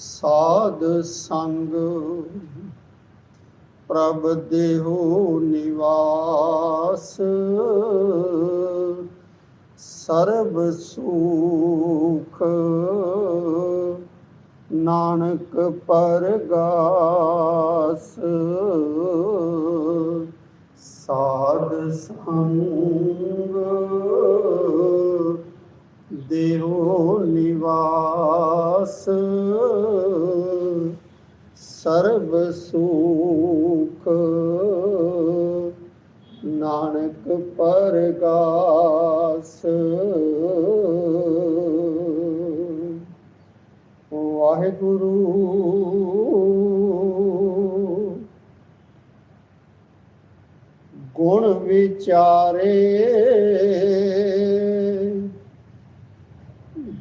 ਸਾਧ ਸੰਗ। ਪ੍ਰਭ ਦੇਹੋ ਨਿਵਾਸ। ਸਰਬ ਸੁਖ। ਨਾਨਕ ਪਰਗਾਸ। ਸਾਧ ਸੰਗ। ਦੇਹੋ ਨਿਵਾਸ ਸਰਬ ਸੁਖ। ਨਾਨਕ ਪਰਗਾਸ। ਵਾਹਿਗੁਰੂ। ਗੁਣ ਵਿਚਾਰੇ।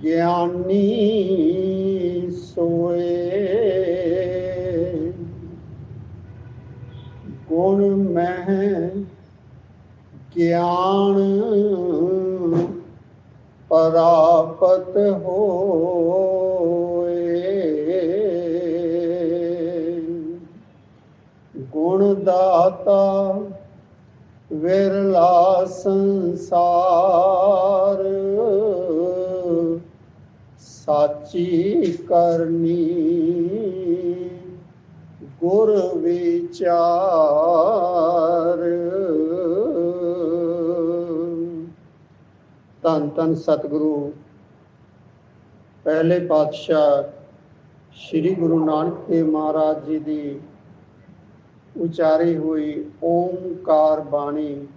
ਗਿਆਨੀ ਸੋਏ। ਗੁਣ ਮਹਿ ਗਿਆਨ ਪ੍ਰਾਪਤ ਹੋਏ। ਗੁਣ ਦਾਤਾ ਵਿਰਲਾ ਸੰਸਾਰ ਸਾਚੀ ਕਰਨੀ ਗੁਰ ਵਿਚਾਰ। ਧੰਨ ਧੰਨ ਸਤਿਗੁਰੂ, ਪਹਿਲੇ ਪਾਤਸ਼ਾਹ ਸ੍ਰੀ ਗੁਰੂ ਨਾਨਕ ਦੇਵ ਮਹਾਰਾਜ ਜੀ ਦੀ ਉਚਾਰੀ ਹੋਈ ਓਮਕਾਰ ਬਾਣੀ।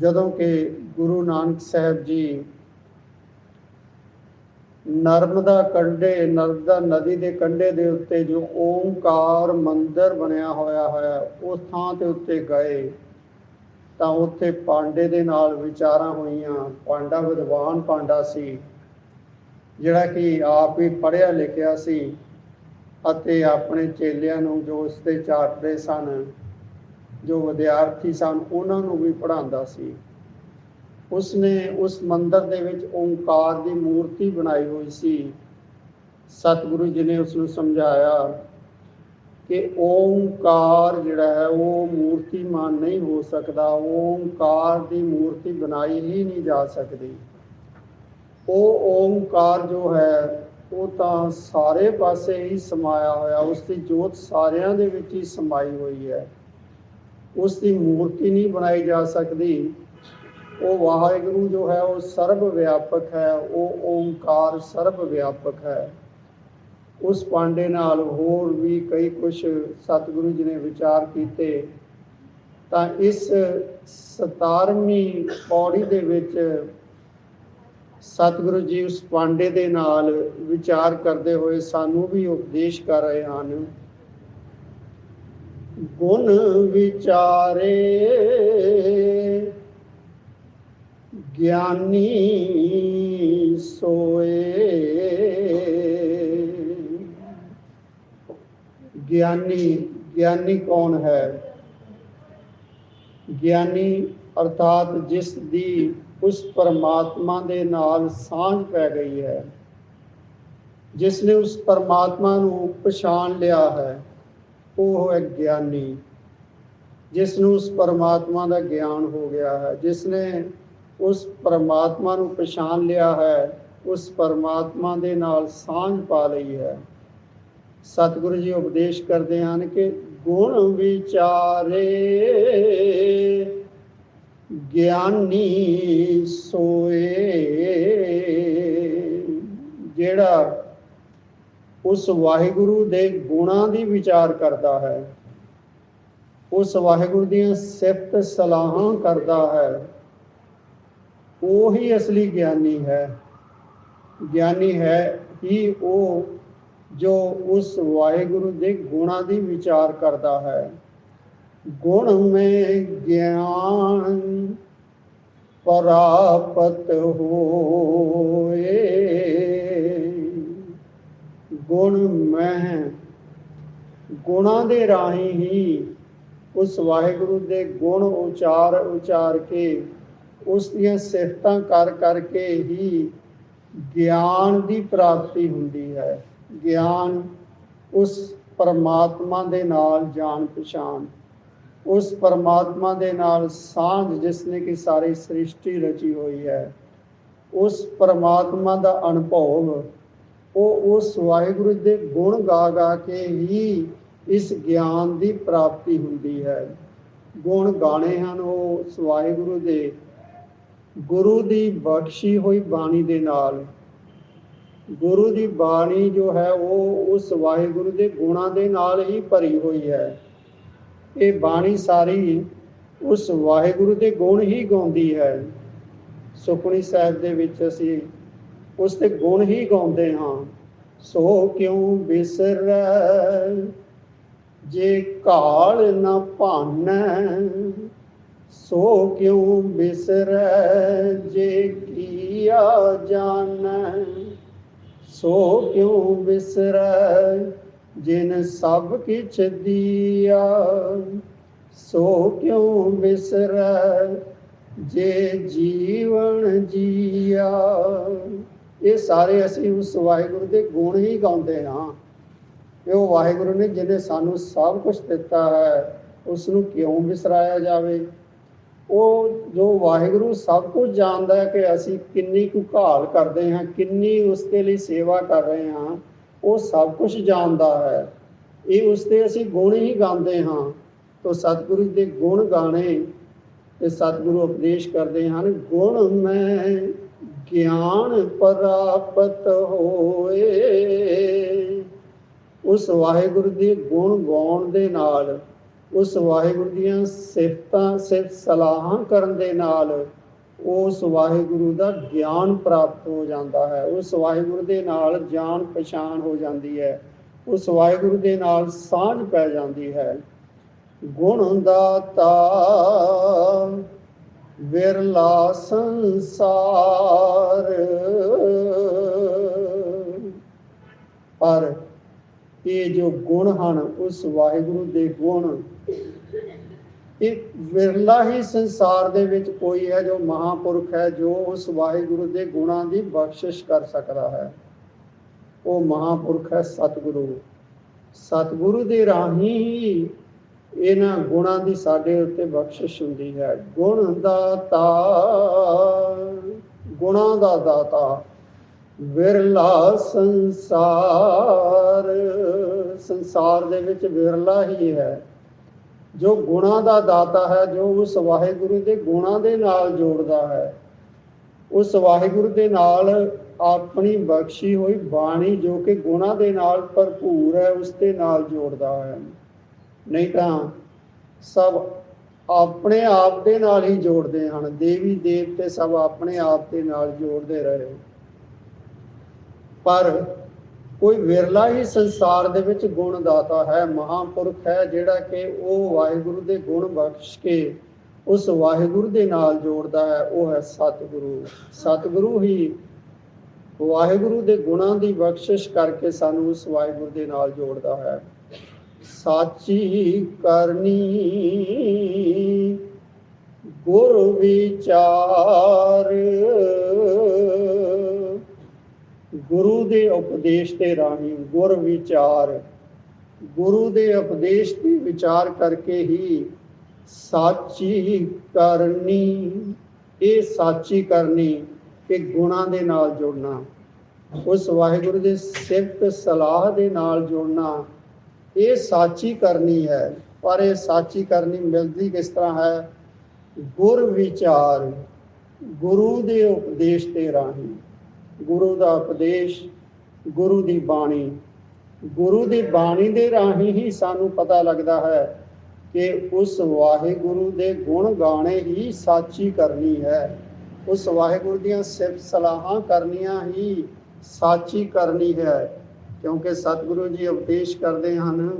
ਜਦੋਂ ਕਿ ਗੁਰੂ ਨਾਨਕ ਸਾਹਿਬ ਜੀ ਨਰਮਦਾ ਕੰਢੇ ਨਰਮਦਾ ਨਦੀ ਦੇ ਕੰਢੇ ਦੇ ਉੱਤੇ ਜੋ ਓਮਕਾਰ ਮੰਦਿਰ ਬਣਿਆ ਹੋਇਆ ਹੈ ਉਸ ਥਾਂ ਤੇ ਉੱਤੇ ਗਏ। ਤਾਂ ਉੱਥੇ ਪਾਂਡੇ ਦੇ ਨਾਲ ਵਿਚਾਰਾਂ ਹੋਈਆਂ। ਪਾਂਡਾ ਵਿਦਵਾਨ ਪਾਂਡਾ ਸੀ, ਜਿਹੜਾ ਕਿ ਆਪ ਹੀ ਪੜ੍ਹਿਆ ਲਿਖਿਆ ਸੀ ਅਤੇ ਆਪਣੇ ਚੇਲਿਆਂ ਨੂੰ ਜੋ ਉਸ ਤੇ ਚਾਟਦੇ ਸਨ, ਜੋ ਵਿਦਿਆਰਥੀ ਸਨ, ਉਹਨਾਂ ਨੂੰ ਵੀ ਪੜ੍ਹਾਉਂਦਾ ਸੀ। ਉਸਨੇ ਉਸ ਮੰਦਰ ਦੇ ਵਿੱਚ ਓੰਕਾਰ ਦੀ ਮੂਰਤੀ ਬਣਾਈ ਹੋਈ ਸੀ। ਸਤਿਗੁਰੂ ਜੀ ਨੇ ਉਸ ਨੂੰ ਸਮਝਾਇਆ ਕਿ ਓੰਕਾਰ ਜਿਹੜਾ ਹੈ, ਉਹ ਮੂਰਤੀਮਾਨ ਨਹੀਂ ਹੋ ਸਕਦਾ। ਓੰਕਾਰ ਦੀ ਮੂਰਤੀ ਬਣਾਈ ਹੀ ਨਹੀਂ ਜਾ ਸਕਦੀ। ਉਹ ਓੰਕਾਰ ਜੋ ਹੈ, ਉਹ ਤਾਂ ਸਾਰੇ ਪਾਸੇ ਹੀ ਸਮਾਇਆ ਹੋਇਆ ਉਸ ਦੀ ਜੋਤ ਸਾਰਿਆਂ ਦੇ ਵਿੱਚ ਹੀ ਸਮਾਈ ਹੋਈ ਹੈ। ਉਸ ਦੀ ਮੂਰਤੀ ਨਹੀਂ ਬਣਾਈ ਜਾ ਸਕਦੀ। ਉਹ ਵਾਹਿਗੁਰੂ ਜੋ ਹੈ, ਉਹ ਸਰਬ ਵਿਆਪਕ ਹੈ, ਉਹ ਓੰਕਾਰ ਸਰਬ ਵਿਆਪਕ ਹੈ। ਉਸ ਪਾਂਡੇ ਨਾਲ ਹੋਰ ਵੀ ਕਈ ਕੁਝ ਸਤਿਗੁਰੂ ਜੀ ਨੇ ਵਿਚਾਰ ਕੀਤੇ। ਤਾਂ ਇਸ 17ਵੀਂ ਪੌੜੀ ਦੇ ਵਿੱਚ ਸਤਿਗੁਰੂ ਜੀ ਉਸ ਪਾਂਡੇ ਦੇ ਨਾਲ ਵਿਚਾਰ ਕਰਦੇ ਹੋਏ ਸਾਨੂੰ ਵੀ ਉਪਦੇਸ਼ ਕਰ ਰਹੇ ਹਨ। ਗੁਣ ਵਿਚਾਰੇ ਗਿਆਨੀ ਸੋਏ। ਗਿਆਨੀ ਗਿਆਨੀ ਕੌਣ ਹੈ? ਗਿਆਨੀ ਅਰਥਾਤ ਜਿਸ ਦੀ ਉਸ ਪਰਮਾਤਮਾ ਦੇ ਨਾਲ ਸਾਂਝ ਪੈ ਗਈ ਹੈ, ਜਿਸ ਨੇ ਉਸ ਪਰਮਾਤਮਾ ਨੂੰ ਪਛਾਣ ਲਿਆ ਹੈ, ਉਹ ਹੈ ਗਿਆਨੀ, ਜਿਸ ਨੂੰ ਉਸ ਪਰਮਾਤਮਾ ਦਾ ਗਿਆਨ ਹੋ ਗਿਆ ਹੈ, ਜਿਸ ਨੇ ਉਸ ਪਰਮਾਤਮਾ ਨੂੰ ਪਛਾਣ ਲਿਆ ਹੈ, ਉਸ ਪਰਮਾਤਮਾ ਦੇ ਨਾਲ ਸਾਂਝ ਪਾ ਲਈ ਹੈ। ਸਤਿਗੁਰੂ ਜੀ ਉਪਦੇਸ਼ ਕਰਦੇ ਹਨ ਕਿ ਗੁਣ ਵਿਚਾਰੇ, ਗਿਆਨੀ ਸੋਏ। ਜਿਹੜਾ ਉਸ ਵਾਹਿਗੁਰੂ ਦੇ ਗੁਣਾਂ ਦੀ ਵਿਚਾਰ ਕਰਦਾ ਹੈ, ਉਸ ਵਾਹਿਗੁਰੂ ਦੀਆਂ ਸਿਫਤ ਸਲਾਹਾਂ ਕਰਦਾ ਹੈ ਉਹੀ ਅਸਲੀ ਗਿਆਨੀ ਹੈ। ਗਿਆਨੀ ਹੈ ਹੀ ਉਹ ਜੋ ਉਸ ਵਾਹਿਗੁਰੂ ਦੇ ਗੁਣਾਂ ਦੀ ਵਿਚਾਰ ਕਰਦਾ ਹੈ। ਗੁਣ ਮੈਂ ਗਿਆਨ ਪ੍ਰਾਪਤ ਹੋਏ। ਗੁਣ ਮੈਂ ਗੁਣਾਂ ਦੇ ਰਾਹੀਂ ਹੀ ਉਸ ਵਾਹਿਗੁਰੂ ਦੇ ਗੁਣ ਉਚਾਰ ਉਚਾਰ ਕੇ ਉਸ ਦੀਆਂ ਸਿਫਤਾਂ ਕਰ ਕਰਕੇ ਹੀ ਗਿਆਨ ਦੀ ਪ੍ਰਾਪਤੀ ਹੁੰਦੀ ਹੈ। ਗਿਆਨ ਉਸ ਪਰਮਾਤਮਾ ਦੇ ਨਾਲ ਜਾਣ ਪਛਾਣ। ਉਸ ਪਰਮਾਤਮਾ ਦੇ ਨਾਲ ਸਾਂਝ ਜਿਸ ਨੇ ਕਿ ਸਾਰੀ ਸ੍ਰਿਸ਼ਟੀ ਰਚੀ ਹੋਈ ਹੈ। ਉਸ ਪਰਮਾਤਮਾ ਦਾ ਅਨੁਭਵ, ਉਹ ਉਸ ਵਾਹਿਗੁਰੂ ਦੇ ਗੁਣ ਗਾ ਗਾ ਕੇ ਹੀ ਇਸ ਗਿਆਨ ਦੀ ਪ੍ਰਾਪਤੀ ਹੁੰਦੀ ਹੈ। ਗੁਣ ਗਾਣੇ ਹਨ ਉਹ ਵਾਹਿਗੁਰੂ ਦੇ ਗੁਰੂ ਦੀ ਬਖਸ਼ੀ ਹੋਈ ਬਾਣੀ ਦੇ ਨਾਲ। ਗੁਰੂ ਦੀ ਬਾਣੀ ਜੋ ਹੈ ਉਹ ਉਸ ਵਾਹਿਗੁਰੂ ਦੇ ਗੁਣਾਂ ਦੇ ਨਾਲ ਹੀ ਭਰੀ ਹੋਈ ਹੈ। ਇਹ ਬਾਣੀ ਸਾਰੀ ਉਸ ਵਾਹਿਗੁਰੂ ਦੇ ਗੁਣ ਹੀ ਗਾਉਂਦੀ ਹੈ। ਸੁਖਣੀ ਸਾਹਿਬ ਦੇ ਵਿੱਚ ਅਸੀਂ ਉਸ ਦੇ ਗੁਣ ਹੀ ਗਾਉਂਦੇ ਹਾਂ। ਸੋ ਕਿਉਂ ਬਿਸਰੈ? ਜੇ ਕਾਲ ਨਾ ਭਾਨੈ ਸੋ ਕਿਉ ਬਿਸਰੈ ਜੇ ਕੀਆ ਜਾਣੈ? ਸੋ ਕਿਉ ਬਿਸਰੈ ਜਿਨ ਸਭ ਕਿਛ ਦੀਆ? ਸੋ ਕਿਉ ਬਿਸਰੈ ਜੇ ਜੀਵਨ ਜੀਆ? ਇਹ ਸਾਰੇ ਅਸੀਂ ਉਸ ਵਾਹਿਗੁਰੂ ਦੇ ਗੁਣ ਹੀ ਗਾਉਂਦੇ ਹਾਂ। ਕਿ ਉਹ ਵਾਹਿਗੁਰੂ ਨੇ ਜਿਹਨੇ ਸਾਨੂੰ ਸਭ ਕੁਝ ਦਿੱਤਾ ਹੈ ਉਸ ਨੂੰ ਕਿਉਂ ਵਿਸਰਾਇਆ ਜਾਵੇ? ਉਹ ਜੋ ਵਾਹਿਗੁਰੂ ਸਭ ਕੁਝ ਜਾਣਦਾ ਹੈ ਕਿ ਅਸੀਂ ਕਿੰਨੀ ਕੁ ਘਾਲ ਕਰਦੇ ਹਾਂ, ਕਿੰਨੀ ਉਸ ਦੇ ਲਈ ਸੇਵਾ ਕਰ ਰਹੇ ਹਾਂ, ਉਹ ਸਭ ਕੁਝ ਜਾਣਦਾ ਹੈ। ਇਹ ਉਸ ਦੇ ਅਸੀਂ ਗੁਣ ਹੀ ਗਾਉਂਦੇ ਹਾਂ। ਤੋਂ ਸਤਿਗੁਰੂ ਦੇ ਗੁਣ ਗਾਣੇ ਤੇ ਸਤਿਗੁਰੂ ਉਪਦੇਸ਼ ਕਰਦੇ ਹਨ, ਗੁਣ ਮੈਂ ਗਿਆਨ ਪ੍ਰਾਪਤ ਹੋਏ। ਉਸ ਵਾਹਿਗੁਰੂ ਦੇ ਗੁਣ ਗਾਉਣ ਦੇ ਨਾਲ ਉਸ ਵਾਹਿਗੁਰੂ ਦੀਆਂ ਸਿਫਤਾਂ, ਸਿਫਤ ਸਲਾਹਾਂ ਕਰਨ ਦੇ ਨਾਲ ਉਸ ਵਾਹਿਗੁਰੂ ਦਾ ਗਿਆਨ ਪ੍ਰਾਪਤ ਹੋ ਜਾਂਦਾ ਹੈ। ਉਸ ਵਾਹਿਗੁਰੂ ਦੇ ਨਾਲ ਜਾਣ ਪਛਾਣ ਹੋ ਜਾਂਦੀ ਹੈ। ਉਸ ਵਾਹਿਗੁਰੂ ਦੇ ਨਾਲ ਸਾਂਝ ਪੈ ਜਾਂਦੀ ਹੈ। ਗੁਣ ਦਾਤਾ ਵਿਰਲਾ ਸੰਸਾਰ। ਪਰ ਇਹ ਜੋ ਗੁਣ ਹਨ, ਉਸ ਵਾਹਿਗੁਰੂ ਦੇ ਗੁਣ। ਇਹ ਵਿਰਲਾ ਹੀ ਸੰਸਾਰ ਦੇ ਵਿੱਚ ਕੋਈ ਹੈ ਜੋ ਮਹਾਪੁਰਖ ਹੈ, ਜੋ ਉਸ ਵਾਹਿਗੁਰੂ ਦੇ ਗੁਣਾਂ ਦੀ ਬਖਸ਼ਿਸ਼ ਕਰ ਸਕਦਾ ਹੈ। ਉਹ ਮਹਾਪੁਰਖ ਹੈ ਸਤਿਗੁਰੂ। ਸਤਿਗੁਰੂ ਦੇ ਰਾਹੀਂ ਹੀ ਇਹਨਾਂ ਗੁਣਾਂ ਦੀ ਸਾਡੇ ਉੱਤੇ ਬਖਸ਼ਿਸ਼ ਹੁੰਦੀ ਹੈ। ਗੁਣ ਦਾਤਾ ਗੁਣਾਂ ਦਾ ਦਾਤਾ। ਵਿਰਲਾ ਸੰਸਾਰ। ਸੰਸਾਰ ਦੇ ਵਿੱਚ ਵਿਰਲਾ ਹੀ ਹੈ। ਜੋ ਗੁਣਾਂ ਦਾ ਦਾਤਾ ਹੈ, ਜੋ ਉਸ ਵਾਹਿਗੁਰੂ ਦੇ ਗੁਣਾਂ ਦੇ ਨਾਲ ਜੋੜਦਾ ਹੈ, ਉਸ ਵਾਹਿਗੁਰੂ ਦੇ ਨਾਲ ਆਪਣੀ ਬਖਸ਼ੀ ਹੋਈ ਬਾਣੀ ਜੋ ਕਿ ਗੁਣਾਂ ਦੇ ਨਾਲ ਭਰਪੂਰ ਹੈ, ਉਸ ਦੇ ਨਾਲ ਜੋੜਦਾ ਹੈ। ਨਹੀਂ ਤਾਂ ਸਭ ਆਪਣੇ ਆਪ ਦੇ ਨਾਲ ਹੀ ਜੋੜਦੇ ਹਨ। ਦੇਵੀ ਦੇਵਤੇ ਸਭ ਆਪਣੇ ਆਪ ਦੇ ਨਾਲ ਜੋੜਦੇ ਰਹੇ। ਪਰ ਕੋਈ ਵਿਰਲਾ ਹੀ ਸੰਸਾਰ ਦੇ ਵਿੱਚ ਗੁਣ ਦਾਤਾ ਹੈ, ਮਹਾਪੁਰਖ ਹੈ, ਜਿਹੜਾ ਕਿ ਉਹ ਵਾਹਿਗੁਰੂ ਦੇ ਗੁਣ ਬਖਸ਼ ਕੇ ਉਸ ਵਾਹਿਗੁਰੂ ਦੇ ਨਾਲ ਜੋੜਦਾ ਹੈ, ਉਹ ਹੈ ਸਤਿਗੁਰੂ। ਸਤਿਗੁਰੂ ਹੀ ਵਾਹਿਗੁਰੂ ਦੇ ਗੁਣਾਂ ਦੀ ਬਖਸ਼ਿਸ਼ ਕਰਕੇ ਸਾਨੂੰ ਉਸ ਵਾਹਿਗੁਰੂ ਦੇ ਨਾਲ ਜੋੜਦਾ ਹੈ। ਸਾਚੀ ਕਰਨੀ ਗੁਰ ਵਿਚਾਰ ਗੁਰੂ ਦੇ ਉਪਦੇਸ਼ ਤੇ ਰਾਹੀਂ ਗੁਰ ਵਿਚਾਰ, ਗੁਰੂ ਦੇ ਉਪਦੇਸ਼ ਦੀ ਵਿਚਾਰ ਕਰਕੇ ਹੀ ਸਾਚੀ ਕਰਨੀ, ਇਹ ਸਾਚੀ ਕਰਨੀ ਕਿ ਗੁਣਾਂ ਦੇ ਨਾਲ ਜੁੜਨਾ, ਉਸ ਵਾਹਿਗੁਰੂ ਦੇ ਸਿਫਤ ਸਲਾਹ ਦੇ ਨਾਲ ਜੁੜਨਾ, ਇਹ ਸਾਚੀ ਕਰਨੀ ਹੈ। ਪਰ ਇਹ ਸਾਚੀ ਕਰਨੀ ਮਿਲਦੀ ਕਿਸ ਤਰ੍ਹਾਂ ਹੈ? ਗੁਰ ਵਿਚਾਰ, ਗੁਰੂ ਦੇ ਉਪਦੇਸ਼ ਤੇ ਰਾਹੀਂ। ਗੁਰੂ ਦਾ ਉਪਦੇਸ਼, ਗੁਰੂ ਦੀ ਬਾਣੀ। ਗੁਰੂ ਦੀ ਬਾਣੀ ਦੇ ਰਾਹੀਂ ਹੀ ਸਾਨੂੰ ਪਤਾ ਲੱਗਦਾ ਹੈ ਕਿ ਉਸ ਵਾਹਿਗੁਰੂ ਦੇ ਗੁਣ ਗਾਣੇ ਹੀ ਸਾਚੀ ਕਰਨੀ ਹੈ। ਉਸ ਵਾਹਿਗੁਰੂ ਦੀਆਂ ਸਿਫਤ ਸਲਾਹਾਂ ਕਰਨੀਆਂ ਹੀ ਸਾਚੀ ਕਰਨੀ ਹੈ। ਕਿਉਂਕਿ ਸਤਿਗੁਰੂ ਜੀ ਉਪਦੇਸ਼ ਕਰਦੇ ਹਨ,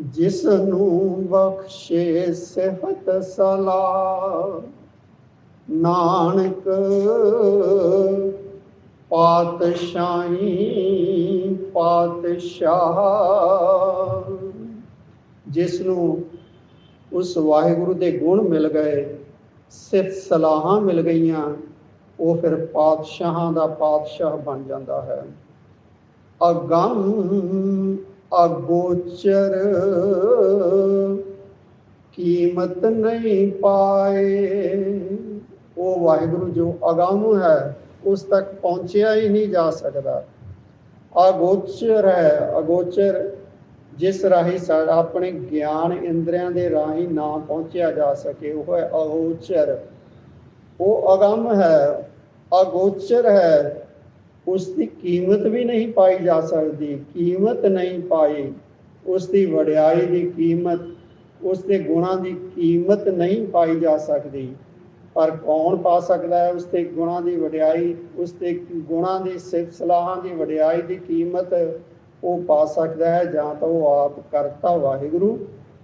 ਜਿਸ ਨੂੰ ਬਖਸ਼ੇ ਸਿਹਤ ਸਲਾਹ। ਨਾਨਕ ਪਾਤਸ਼ਾਹੀ, ਪਾਤਸ਼ਾਹ। ਜਿਸ ਨੂੰ ਉਸ ਵਾਹਿਗੁਰੂ ਦੇ ਗੁਣ ਮਿਲ ਗਏ ਸਿਫਤ ਸਲਾਹਾਂ ਮਿਲ ਗਈਆਂ, ਉਹ ਫਿਰ ਪਾਤਸ਼ਾਹਾਂ ਦਾ ਪਾਤਸ਼ਾਹ ਬਣ ਜਾਂਦਾ ਹੈ। ਅਗੰਮ ਅਗੋਚਰ ਕੀਮਤ ਨਹੀਂ ਪਾਏ। ਉਹ ਵਾਹਿਗੁਰੂ ਜੋ ਅਗੰਮ ਹੈ ਉਸ ਤੱਕ ਪਹੁੰਚਿਆ ਹੀ ਨਹੀਂ ਜਾ ਸਕਦਾ। ਅਗੋਚਰ ਹੈ, ਅਗੋਚਰ, ਜਿਸ ਰਾਹੀਂ ਸਾਡਾ ਆਪਣੇ ਗਿਆਨ ਇੰਦਰੀਆਂ ਦੇ ਰਾਹੀਂ ਨਾ ਪਹੁੰਚਿਆ ਜਾ ਸਕੇ, ਉਹ ਹੈ ਅਗੋਚਰ। ਉਹ ਅਗੰਮ ਹੈ, ਅਗੋਚਰ ਹੈ ਉਸ ਦੀ ਕੀਮਤ ਵੀ ਨਹੀਂ ਪਾਈ ਜਾ ਸਕਦੀ, ਕੀਮਤ ਨਹੀਂ ਪਾਈ। ਉਸ ਦੀ ਵਡਿਆਈ ਦੀ ਕੀਮਤ ਉਸ ਦੇ ਗੁਣਾਂ ਦੀ ਕੀਮਤ ਨਹੀਂ ਪਾਈ ਜਾ ਸਕਦੀ। ਪਰ ਕੌਣ ਪਾ ਸਕਦਾ ਹੈ? ਉਸ ਦੇ ਗੁਣਾਂ ਦੀ ਵਡਿਆਈ ਉਸ ਦੇ ਗੁਣਾਂ ਦੀ ਸਿਫਤ ਸਲਾਹਾਂ ਦੀ ਵਡਿਆਈ ਦੀ ਕੀਮਤ ਉਹ ਪਾ ਸਕਦਾ ਹੈ ਜਾਂ ਤਾਂ ਉਹ ਆਪ ਕਰਤਾ ਵਾਹਿਗੁਰੂ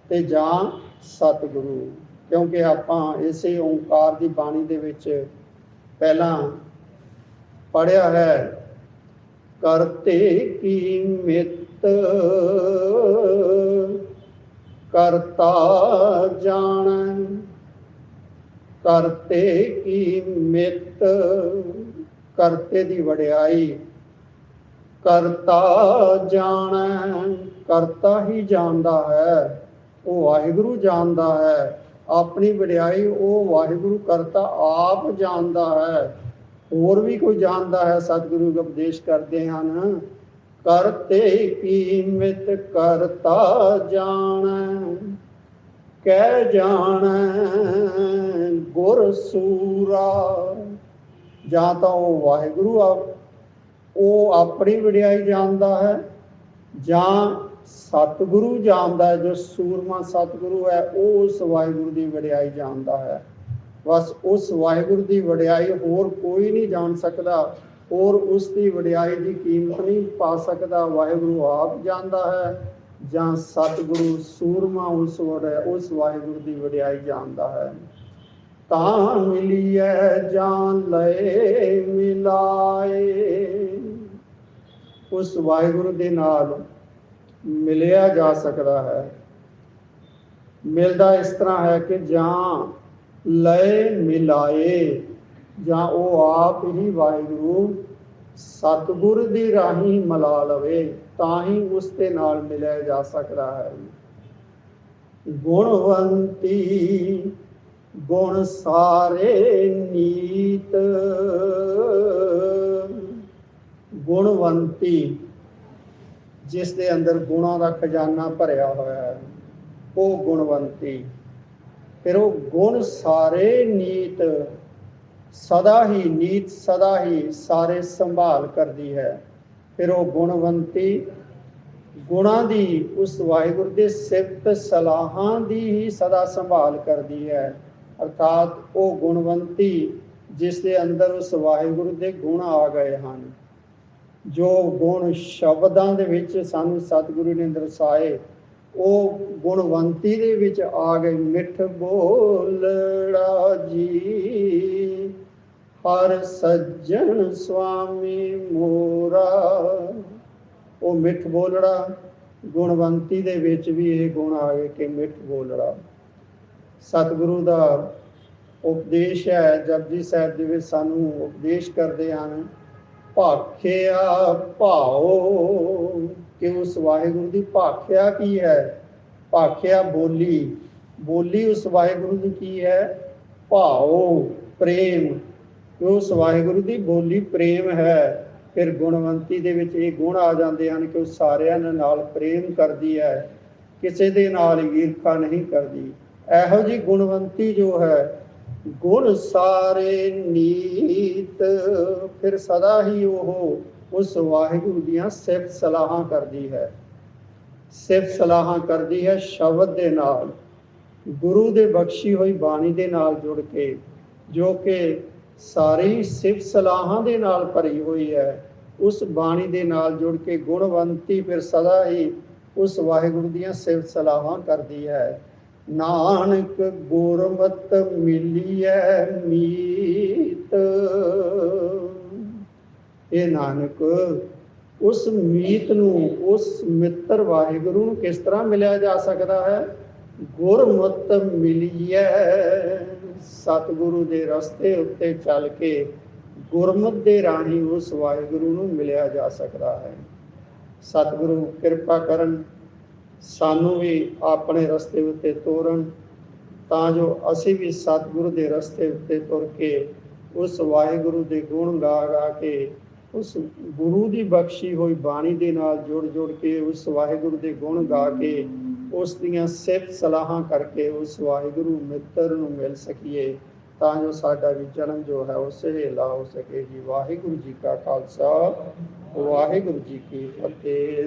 ਤੇ ਜਾਂ ਸਤਿਗੁਰੂ। ਕਿਉਂਕਿ ਆਪਾਂ ਇਸੇ ਓੰਕਾਰ ਦੀ ਬਾਣੀ ਦੇ ਵਿੱਚ ਪਹਿਲਾਂ ਪੜਿਆ ਹੈ, ਕਰਤੇ ਕੀ ਮਿੱਤ ਕਰਤਾ ਜਾਣ। ਕਰਤੇ ਕੀ ਮਿਤ, ਕਰਤੇ ਦੀ ਵਡਿਆਈ। ਕਰਤਾ ਜਾਣ, ਕਰਤਾ ਹੀ ਜਾਣਦਾ ਹੈ, ਉਹ ਵਾਹਿਗੁਰੂ ਜਾਣਦਾ ਹੈ। ਆਪਣੀ ਵਡਿਆਈ ਉਹ ਵਾਹਿਗੁਰੂ ਕਰਤਾ ਆਪ ਜਾਣਦਾ ਹੈ। ਹੋਰ ਵੀ ਕੋਈ ਜਾਣਦਾ ਹੈ? ਸਤਿਗੁਰੂ ਉਪਦੇਸ਼ ਕਰਦੇ ਹਨ, ਕਰਤੇ ਕੀਮਤ ਕਰਤਾ ਜਾਣ, ਕਹਿ ਜਾਣ ਸੂਰਾ ਜਾਂ ਤਾਂ ਉਹ ਵਾਹਿਗੁਰੂ ਆ, ਉਹ ਆਪਣੀ ਵਡਿਆਈ ਜਾਣਦਾ ਹੈ, ਜਾਂ ਸਤਿਗੁਰੂ ਜਾਣਦਾ ਹੈ, ਜੋ ਸੂਰਮਾ ਸਤਿਗੁਰੂ ਹੈ, ਉਹ ਉਸ ਵਾਹਿਗੁਰੂ ਦੀ ਵਡਿਆਈ ਜਾਣਦਾ ਹੈ। ਬਸ ਉਸ ਵਾਹਿਗੁਰੂ ਦੀ ਵਡਿਆਈ ਹੋਰ ਕੋਈ ਨਹੀਂ ਜਾਣ ਸਕਦਾ ਔਰ ਉਸ ਦੀ ਵਡਿਆਈ ਦੀ ਕੀਮਤ ਨਹੀਂ ਪਾ ਸਕਦਾ। ਵਾਹਿਗੁਰੂ ਆਪ ਜਾਣਦਾ ਹੈ, ਜਾਂ ਸਤਿਗੁਰੂ ਸੂਰਮਾ ਉਸ ਵਡਿਆ ਉਸ ਵਾਹਿਗੁਰੂ ਦੀ ਵਡਿਆਈ ਜਾਣਦਾ ਹੈ। ਤਾਂ ਮਿਲੀਐ ਜਾਨ ਲਏ ਮਿਲਾਏ। ਉਸ ਵਾਹਿਗੁਰੂ ਦੇ ਨਾਲ ਮਿਲਿਆ ਜਾ ਸਕਦਾ ਹੈ। ਮਿਲਦਾ ਇਸ ਤਰ੍ਹਾਂ ਹੈ ਕਿ ਜਾਂ ਲਏ ਮਿਲਾਏ, ਜਾਂ ਉਹ ਆਪ ਹੀ ਵਾਹਿਗੁਰੂ ਸਤਿਗੁਰ ਦੀ ਰਾਹੀਂ ਮਿਲਾ ਲਵੇ, ਤਾਂ ਹੀ ਉਸ ਦੇ ਨਾਲ ਮਿਲਿਆ ਜਾ ਸਕਦਾ ਹੈ। ਗੁਣਵੰਤੀ ਗੁਣ ਸਾਰੇ ਨੀਤ। ਗੁਣਵੰਤੀ, ਜਿਸ ਦੇ ਅੰਦਰ ਗੁਣਾਂ ਦਾ ਖਜ਼ਾਨਾ ਭਰਿਆ ਹੋਇਆ ਹੈ, ਉਹ ਗੁਣਵੰਤੀ। ਫਿਰ ਉਹ ਗੁਣ ਸਾਰੇ ਨੀਤ, ਸਦਾ ਹੀ ਨੀਤ, ਸਦਾ ਹੀ ਸਾਰੇ ਸੰਭਾਲ ਕਰਦੀ ਹੈ। ਫਿਰ ਉਹ ਗੁਣਵੰਤੀ, ਗੁਣਾਂ ਦੀ ਉਸ ਵਾਹਿਗੁਰੂ ਦੇ ਸਿਫਤ ਸਲਾਹਾਂ ਦੀ ਹੀ ਸਦਾ ਸੰਭਾਲ ਕਰਦੀ ਹੈ। ਅਰਥਾਤ ਉਹ ਗੁਣਵੰਤੀ ਜਿਸ ਦੇ ਅੰਦਰ ਉਸ ਵਾਹਿਗੁਰੂ ਦੇ ਗੁਣ ਆ ਗਏ ਹਨ। ਜੋ ਗੁਣ ਸ਼ਬਦਾਂ ਦੇ ਵਿੱਚ ਸਾਨੂੰ ਸਤਿਗੁਰੂ ਨੇ ਦਰਸਾਏ, ਉਹ ਗੁਣਵੰਤੀ ਦੇ ਵਿੱਚ ਆ ਗਏ। ਮਿੱਠ ਬੋਲੜਾ ਜੀ ਹਰ ਸੱਜਣ ਸੁਆਮੀ ਮੋਰਾ। ਉਹ ਮਿੱਠ ਬੋਲੜਾ ਗੁਣਵੰਤੀ ਦੇ ਵਿੱਚ ਵੀ ਇਹ ਗੁਣ ਆ ਗਏ ਕਿ ਮਿੱਠ ਬੋਲੜਾ ਸਤਿਗੁਰੂ ਦਾ ਉਪਦੇਸ਼ ਹੈ, ਜਪਜੀ ਸਾਹਿਬ ਦੇ ਵਿੱਚ ਸਾਨੂੰ ਉਪਦੇਸ਼ ਕਰਦੇ ਹਨ ਭਾਖਿਆ ਭਾਉ ਕਿ ਉਸ ਵਾਹਿਗੁਰੂ ਦੀ ਭਾਖਿਆ ਕੀ ਹੈ? ਭਾਖਿਆ ਬੋਲੀ ਬੋਲੀ ਉਸ ਵਾਹਿਗੁਰੂ ਦੀ ਕੀ ਹੈ? ਭਾਉ, ਪ੍ਰੇਮ। ਕਿ ਉਸ ਵਾਹਿਗੁਰੂ ਦੀ ਬੋਲੀ ਪ੍ਰੇਮ ਹੈ? ਫਿਰ ਗੁਣਵੰਤੀ ਦੇ ਵਿੱਚ ਇਹ ਗੁਣ ਆ ਜਾਂਦੇ ਹਨ ਕਿ ਉਹ ਸਾਰਿਆਂ ਦੇ ਨਾਲ ਪ੍ਰੇਮ ਕਰਦੀ ਹੈ। ਕਿਸੇ ਦੇ ਨਾਲ ਈਰਖਾ ਨਹੀਂ ਕਰਦੀ। ਇਹੋ ਜੀ ਗੁਣਵੰਤੀ ਜੋ ਹੈ, ਗੁਣ ਸਾਰੇ ਨੀਤ, ਫਿਰ ਸਦਾ ਹੀ ਉਹ ਉਸ ਵਾਹਿਗੁਰੂ ਦੀਆਂ ਸਿਫਤ ਸਲਾਹਾਂ ਕਰਦੀ ਹੈ। ਸਿਫਤ ਸਲਾਹਾਂ ਕਰਦੀ ਹੈ ਸ਼ਬਦ ਦੇ ਨਾਲ, ਗੁਰੂ ਦੇ ਬਖਸ਼ੀ ਹੋਈ ਬਾਣੀ ਦੇ ਨਾਲ ਜੁੜ ਕੇ, ਜੋ ਕਿ ਸਾਰੀ ਸਿਫਤ ਸਲਾਹਾਂ ਦੇ ਨਾਲ ਭਰੀ ਹੋਈ ਹੈ, ਉਸ ਬਾਣੀ ਦੇ ਨਾਲ ਜੁੜ ਕੇ ਗੁਣਵੰਤੀ ਫਿਰ ਸਦਾ ਹੀ ਉਸ ਵਾਹਿਗੁਰੂ ਦੀਆਂ ਸਿਫਤ ਸਲਾਹਾਂ ਕਰਦੀ ਹੈ। ਨਾਨਕ ਗੁਰਮਤ ਮਿਲੀਐ ਮੀਤ। ਇਹ ਨਾਨਕ, ਉਸ ਮੀਤ ਨੂੰ, ਉਸ ਮਿੱਤਰ ਵਾਹਿਗੁਰੂ ਨੂੰ ਕਿਸ ਤਰ੍ਹਾਂ ਮਿਲਿਆ ਜਾ ਸਕਦਾ ਹੈ? ਗੁਰਮਤ ਮਿਲੀਐ। ਸਤਿਗੁਰੂ ਦੇ ਰਸਤੇ ਉੱਤੇ ਚੱਲ ਕੇ ਗੁਰਮਤ ਦੇ ਰਾਹੀਂ ਉਸ ਵਾਹਿਗੁਰੂ ਨੂੰ ਮਿਲਿਆ ਜਾ ਸਕਦਾ ਹੈ। ਸਤਿਗੁਰੂ, ਕਿਰਪਾ ਕਰਨ ਸਾਨੂੰ ਵੀ ਆਪਣੇ ਰਸਤੇ ਉੱਤੇ ਤੋਰਨ, ਤਾਂ ਜੋ ਅਸੀਂ ਵੀ ਸਤਿਗੁਰੂ ਦੇ ਰਸਤੇ ਉੱਤੇ ਤੁਰ ਕੇ ਉਸ ਵਾਹਿਗੁਰੂ ਦੇ ਗੁਣ ਗਾ ਗਾ ਕੇ ਉਸ ਗੁਰੂ ਦੀ ਬਖਸ਼ੀ ਹੋਈ ਬਾਣੀ ਦੇ ਨਾਲ ਜੁੜ ਜੁੜ ਕੇ ਉਸ ਵਾਹਿਗੁਰੂ ਦੇ ਗੁਣ ਗਾ ਕੇ ਉਸ ਦੀਆਂ ਸਿਫਤ ਸਲਾਹਾਂ ਕਰਕੇ ਉਸ ਵਾਹਿਗੁਰੂ ਮਿੱਤਰ ਨੂੰ ਮਿਲ ਸਕੀਏ, ਤਾਂ ਜੋ ਸਾਡਾ ਵੀ ਜਨਮ ਜੋ ਹੈ ਉਹ ਸਹੇਲਾ ਹੋ ਸਕੇ ਜੀ। ਵਾਹਿਗੁਰੂ ਜੀ ਕਾ ਖਾਲਸਾ, ਵਾਹਿਗੁਰੂ ਜੀ ਕੀ ਫਤਿਹ।